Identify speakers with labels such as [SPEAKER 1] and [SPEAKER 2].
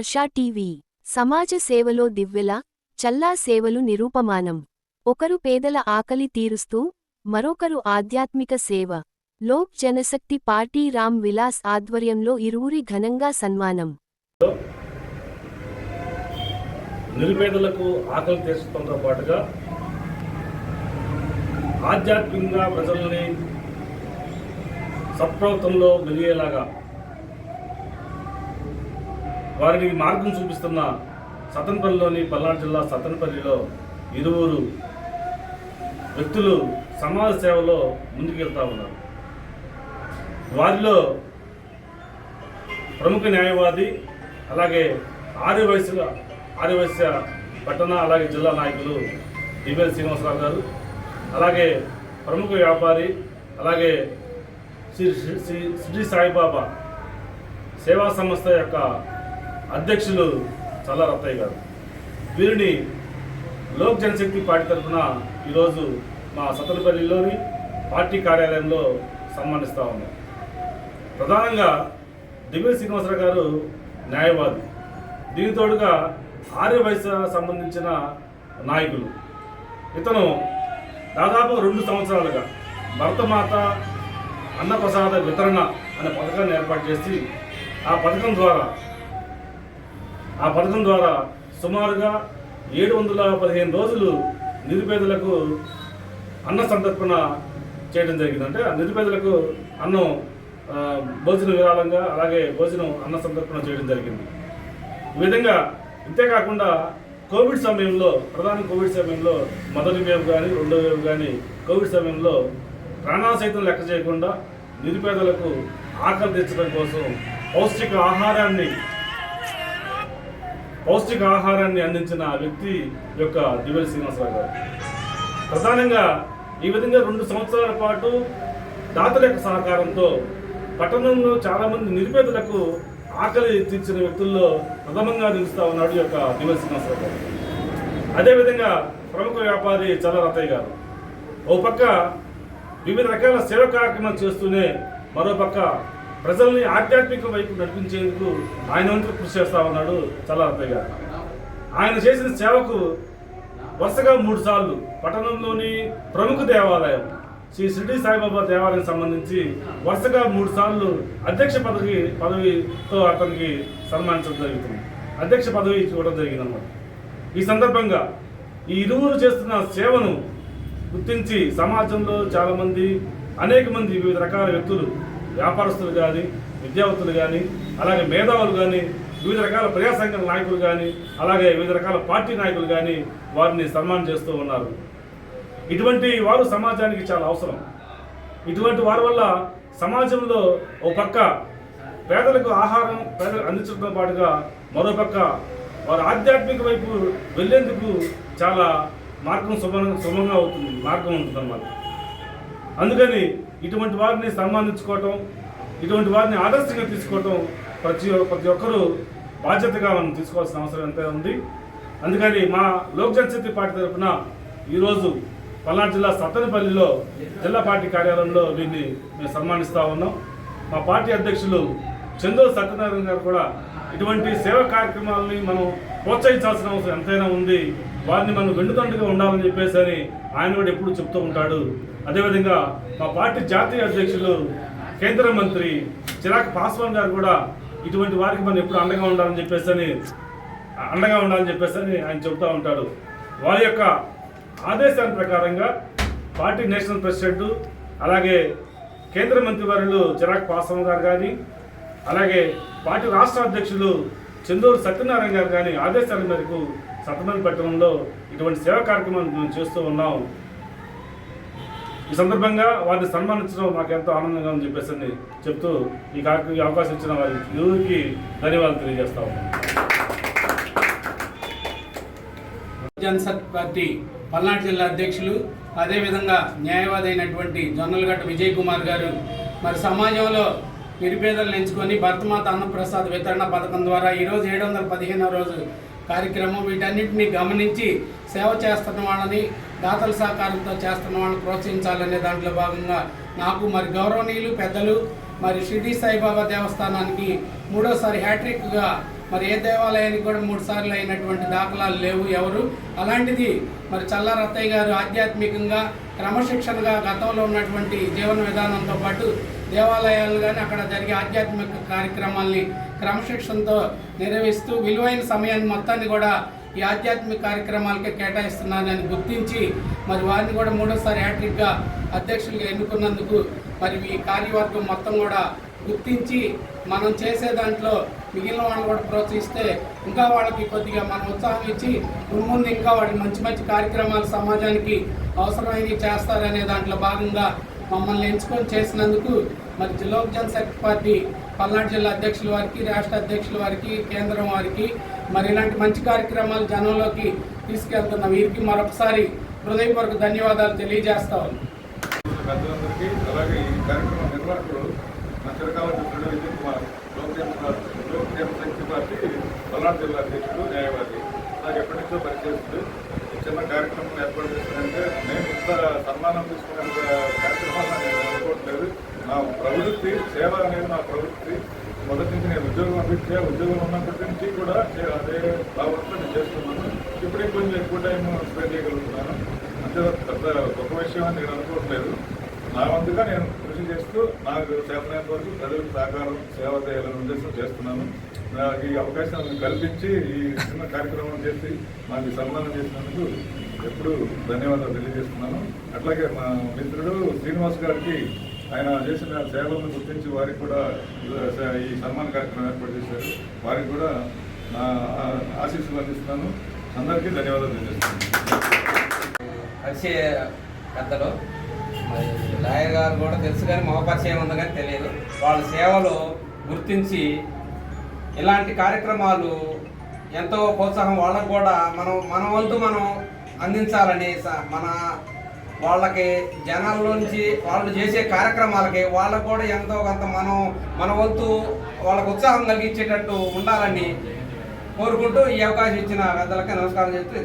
[SPEAKER 1] Harsha TV. సమాజ సేవలో దివ్యల చల్లా సేవలు నిరూపమానం. ఒకరు పేదల ఆకలి తీరుస్తూ మరొకరు ఆధ్యాత్మిక సేవ. లోక్ జనశక్తి పార్టీ రామ్ విలాస్ ఆధ్వర్యంలో ఇరువురి ఘనంగా సన్మానం.
[SPEAKER 2] నిరుపేదలకు ఆకలి తీర్చడంతో పాటుగా ఆధ్యాత్మికంగా ప్రజల్ని సత్ప్రవర్తనలో మెలిగేలాగా వారికి మార్గం చూపిస్తున్న సతన్పల్లిలోని పల్నాడు జిల్లా సతన్పల్లిలో ఇరువురు వ్యక్తులు సమాజ సేవలో ముందుకెళ్తా ఉన్నారు. వారిలో ప్రముఖ న్యాయవాది అలాగే ఆర్యవైశ్యుల ఆర్యవైశ్య పట్టణ అలాగే జిల్లా నాయకులు డిబిఎల్ శ్రీనివాసరావు గారు అలాగే ప్రముఖ వ్యాపారి అలాగే శ్రీ శ్రీ శ్రీ శ్రీ సాయిబాబా సేవా సంస్థ యొక్క అధ్యక్షులు చాలా రత్తయ్య గారు. వీరిని లోక్ జనశక్తి పార్టీ తరఫున ఈరోజు మా సతలపల్లిలోని పార్టీ కార్యాలయంలో సన్మానిస్తూ ఉన్నాం. ప్రధానంగా దివ్య శ్రీనివాసరావు గారు న్యాయవాది. దీని తోడుగా సంబంధించిన నాయకులు. ఇతను దాదాపు రెండు సంవత్సరాలుగా భరతమాత అన్నప్రసాద వితరణ అనే పథకాన్ని ఏర్పాటు చేసి ఆ పథకం ద్వారా ఆ పథకం ద్వారా సుమారుగా ఏడు వందల పదిహేను రోజులు నిరుపేదలకు అన్న సంతర్పణ చేయడం జరిగింది. అంటే ఆ నిరుపేదలకు అన్నం భోజనం భోజన విరాళంగా అలాగే భోజనం అన్న సంతర్పణ చేయడం జరిగింది. ఈ విధంగా ఇంతేకాకుండా కోవిడ్ సమయంలో ప్రధాన కోవిడ్ సమయంలో మొదటి వేవ్ కానీ రెండో వేవ్ కానీ కోవిడ్ సమయంలో ప్రాణాలు సైతం లెక్క చేయకుండా నిరుపేదలకు ఆకలి తెచ్చడం కోసం పౌష్టిక ఆహారాన్ని పౌష్టిక ఆహారాన్ని అందించిన ఆ వ్యక్తి యొక్క దివ్య శ్రీనివాసరావు గారు. ప్రధానంగా ఈ విధంగా రెండు సంవత్సరాల పాటు దాతల యొక్క సహకారంతో పట్టణంలో చాలామంది నిరుపేదలకు ఆకలి తీర్చిన వ్యక్తుల్లో ప్రథమంగా నిలుస్తా ఉన్నాడు ఈ యొక్క దివ్య శ్రీనివాసరావు గారు. అదేవిధంగా ప్రముఖ వ్యాపారి చల్ల రతయ్య గారు. ఓ పక్క వివిధ రకాల సేవ కార్యక్రమాలు చేస్తూనే మరో పక్క ప్రజల్ని ఆధ్యాత్మిక వైపు నడిపించేందుకు ఆయన వంతు కృషి చేస్తా ఉన్నాడు చల్ల గారు. ఆయన చేసిన సేవకు వరుసగా మూడు సార్లు పట్టణంలోని ప్రముఖ దేవాలయం శ్రీ షిర్డి సాయిబాబా దేవాలయం సంబంధించి వరుసగా మూడు సార్లు అధ్యక్ష పదవి పదవితో అతనికి సన్మానించడం జరుగుతుంది. అధ్యక్ష పదవి ఇవ్వడం జరిగింది అన్నమాట ఈ సందర్భంగా ఈ ఇరువురు చేస్తున్న సేవను గుర్తించి సమాజంలో చాలామంది అనేక మంది వివిధ రకాల వ్యక్తులు వ్యాపారస్తులు కానీ విద్యావంతులు కానీ అలాగే మేధావులు కానీ వివిధ రకాల ప్రజా నాయకులు కానీ అలాగే వివిధ రకాల పార్టీ నాయకులు కానీ వారిని సన్మానం చేస్తూ ఉన్నారు. ఇటువంటి వారు సమాజానికి చాలా అవసరం. ఇటువంటి వారి వల్ల సమాజంలో ఓ పక్క పేదలకు ఆహారం పేదలకు అందించడంతో పాటుగా మరో పక్క వారు ఆధ్యాత్మిక వైపు వెళ్ళేందుకు చాలా మార్గం సుమ సుమంగా అవుతుంది మార్గం ఉంటుంది అన్నమాట అందుకని ఇటువంటి వారిని సన్మానించుకోవటం ఇటువంటి వారిని ఆదర్శంగా తీసుకోవటం ప్రతి ప్రతి ఒక్కరూ బాధ్యతగా మనం తీసుకోవాల్సిన అవసరం ఎంత ఉంది. అందుకని మా లోక్ జనశక్తి పార్టీ తరఫున ఈరోజు పల్నాడు జిల్లా సత్తనపల్లిలో జిల్లా పార్టీ కార్యాలయంలో వీరిని మేము సన్మానిస్తూ ఉన్నాం. మా పార్టీ అధ్యక్షులు చందూరు సత్యనారాయణ గారు కూడా ఇటువంటి సేవా కార్యక్రమాలని మనం ప్రోత్సహించాల్సిన అవసరం ఎంతైనా ఉంది. వారిని మనం వెన్నుదండగా ఉండాలని చెప్పేసి అని ఆయన కూడా ఎప్పుడు చెప్తూ ఉంటాడు. అదేవిధంగా మా పార్టీ జాతీయ అధ్యక్షులు కేంద్ర మంత్రి చిరాక్ పాస్వాన్ గారు కూడా ఇటువంటి వారికి మనం ఎప్పుడు అండగా ఉండాలని చెప్పేసి అని అండగా ఉండాలని చెప్పేసి అని ఆయన చెబుతూ ఉంటాడు. వారి యొక్క ఆదేశాల ప్రకారంగా పార్టీ నేషనల్ ప్రెసిడెంట్ అలాగే కేంద్ర మంత్రి మంత్రివర్యులు చిరాక్ పాస్వాన్ గారు కానీ అలాగే పార్టీ రాష్ట్ర అధ్యక్షులు చందూరు సత్యనారాయణ గారు కానీ ఆదేశాల మేరకు సత్తమల్లి పట్టణంలో ఇటువంటి సేవా కార్యక్రమాన్ని మేము చేస్తూ ఉన్నాం. ఈ సందర్భంగా వారిని సన్మానించడం మాకు ఎంతో ఆనందంగా ఉందని చెప్పేసి చెప్తూ ఈ కార్యక్రమం ఈ అవకాశం ఇచ్చిన వారి ఇరువురికి ధన్యవాదాలు తెలియజేస్తా ఉన్నాం.
[SPEAKER 3] జనసత్ పార్టీ పల్నాడు జిల్లా అధ్యక్షులు అదేవిధంగా న్యాయవాది అయినటువంటి జొన్నలగడ్డ విజయ్ కుమార్ గారు మరి సమాజంలో నిరుపేదలను ఎంచుకొని భర్తమాత అన్నప్రసాద్ వితరణ పథకం ద్వారా ఈరోజు ఏడు వందల పదిహేనవ రోజు కార్యక్రమం వీటన్నిటిని గమనించి సేవ చేస్తున్న వాళ్ళని దాతల సహకారంతో చేస్తున్న వాళ్ళని ప్రోత్సహించాలనే దాంట్లో భాగంగా నాకు మరి గౌరవనీయులు పెద్దలు మరి షిర్డీ సాయిబాబా దేవస్థానానికి మూడోసారి హ్యాట్రిక్గా మరి ఏ దేవాలయానికి కూడా మూడు సార్లు అయినటువంటి దాఖలాలు లేవు ఎవరు. అలాంటిది మరి చల్లారత్తయ్య గారు ఆధ్యాత్మికంగా క్రమశిక్షణగా గతంలో ఉన్నటువంటి జీవన విధానంతో పాటు దేవాలయాలు కానీ అక్కడ జరిగే ఆధ్యాత్మిక కార్యక్రమాల్ని క్రమశిక్షణతో నిర్వహిస్తూ విలువైన సమయాన్ని మొత్తాన్ని కూడా ఈ ఆధ్యాత్మిక కార్యక్రమాలకే కేటాయిస్తున్నానని గుర్తించి మరి వారిని కూడా మూడోసారి హ్యాట్రిక్గా అధ్యక్షులుగా ఎన్నుకున్నందుకు మరి ఈ కార్యవర్గం మొత్తం కూడా గుర్తించి మనం చేసే దాంట్లో మిగిలిన వాళ్ళని కూడా ప్రోత్సహిస్తే ఇంకా వాళ్ళకి కొద్దిగా మనం ఉత్సాహం ఇచ్చి ముందు ఇంకా వాళ్ళు మంచి మంచి కార్యక్రమాలు సమాజానికి అవసరమైనవి చేస్తారనే దాంట్లో భాగంగా మమ్మల్ని ఎంచుకొని చేసినందుకు మరి లోక్ జనశక్తి పార్టీ పల్నాడు జిల్లా అధ్యక్షుల వారికి రాష్ట్ర అధ్యక్షుల వారికి కేంద్రం వారికి మరి ఇలాంటి మంచి కార్యక్రమాలు జనంలోకి తీసుకెళ్తున్నాం. వీరికి మరొకసారి హృదయపూర్వక ధన్యవాదాలు తెలియజేస్తాను
[SPEAKER 4] పెద్దలందరికీ అలాగే ఈ కార్యక్రమ నిర్వాహకులు నా చిరకాల మిత్రుడు విజయ్ కుమార్ లోక్ జన పార్టీ పల్నాడు జిల్లా అధ్యక్షుడు న్యాయవాది. నాకు ఎప్పటి నుంచో పనిచేస్తుంది ఈ చిన్న కార్యక్రమం ఏర్పాటు చేశానంటే నేను ఇంత సన్మానం తీసుకునే కార్యక్రమాన్ని నేను అనుకోవట్లేదు. నా ప్రవృత్తి సేవ అనేది నా ప్రవృత్తి. మొదటి నుంచి నేను ఉద్యోగం అభివృద్ధి ఉద్యోగం ఉన్నప్పటి నుంచి కూడా అదే భావంతో నేను చేస్తున్నాను. ఇప్పటికి కొంచెం ఎక్కువ టైం స్పెండ్ చేయగలుగుతున్నాను. అంతే పెద్ద గొప్ప విషయం అని నేను అనుకోవట్లేదు. నా వంతుగా నేను కృషి చేస్తూ నాకు చేతనైనంత వరకు ప్రజలకు సహకారం సేవ చేయాలని ఉద్దేశం చేస్తున్నాను. నాకు ఈ అవకాశాలను కల్పించి ఈ చిన్న కార్యక్రమం చేసి నాకు సన్మానం చేసినందుకు ఎప్పుడు ధన్యవాదాలు తెలియజేస్తున్నాను. అట్లాగే మా మిత్రుడు శ్రీనివాస్ గారికి ఆయన చేసిన సేవలను గుర్తించి వారికి కూడా ఈ సన్మాన కార్యక్రమం ఏర్పాటు చేశారు. వారికి కూడా నా ఆశీస్సులు అందిస్తున్నాను. అందరికీ ధన్యవాదాలు తెలియజేస్తున్నాను.
[SPEAKER 5] పరిచయ పెద్దలు మరి లాయర్ గారు కూడా తెలుసు కానీ మొహ పరిచయం ఉంది కానీ తెలియదు. వాళ్ళ సేవలు గుర్తించి ఇలాంటి కార్యక్రమాలు ఎంతో ప్రోత్సాహం వాళ్ళకు కూడా మనం మన వంతు మనం అందించాలని స- మన వాళ్ళకి జనాల్లోంచి వాళ్ళు చేసే కార్యక్రమాలకి వాళ్ళకు కూడా ఎంతో కొంత మనం మన వంతు వాళ్ళకు ఉత్సాహం కలిగించేటట్టు ఉండాలని కోరుకుంటూ ఈ అవకాశం ఇచ్చిన పెద్దలకి నమస్కారం చేస్తూ